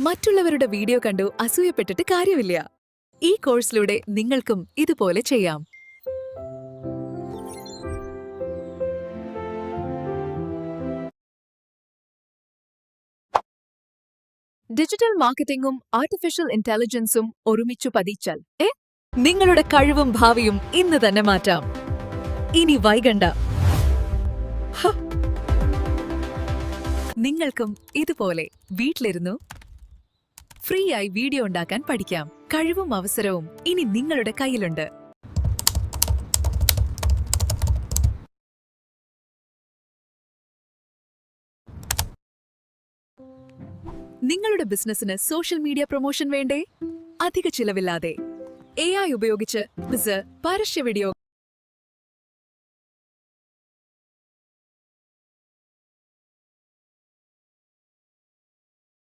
മറ്റുള്ളവരുടെ വീഡിയോ കണ്ടു അസൂയപ്പെട്ടിട്ട് കാര്യമില്ല. ഈ കോഴ്സിലൂടെ നിങ്ങൾക്കും ഇതുപോലെ ചെയ്യാം. ഡിജിറ്റൽ മാർക്കറ്റിംഗും ആർട്ടിഫിഷ്യൽ ഇന്റലിജൻസും ഒരുമിച്ചു പതിച്ചാൽ ഏ? നിങ്ങളുടെ കഴിവും ഭാവിയും ഇന്ന് തന്നെ മാറ്റാം. ഇനി വൈകണ്ട. നിങ്ങൾക്കും ഇതുപോലെ വീട്ടിലിരുന്നു ഫ്രീ ആയി വീഡിയോ ഉണ്ടാക്കാൻ പഠിക്കാം. കഴിവും അവസരവും ഇനി നിങ്ങളുടെ കയ്യിലുണ്ട്. നിങ്ങളുടെ സോഷ്യൽ മീഡിയ പ്രൊമോഷൻ വേണ്ടേ? അധിക ചിലവില്ലാതെ. ഉപയോഗിച്ച് വീഡിയോ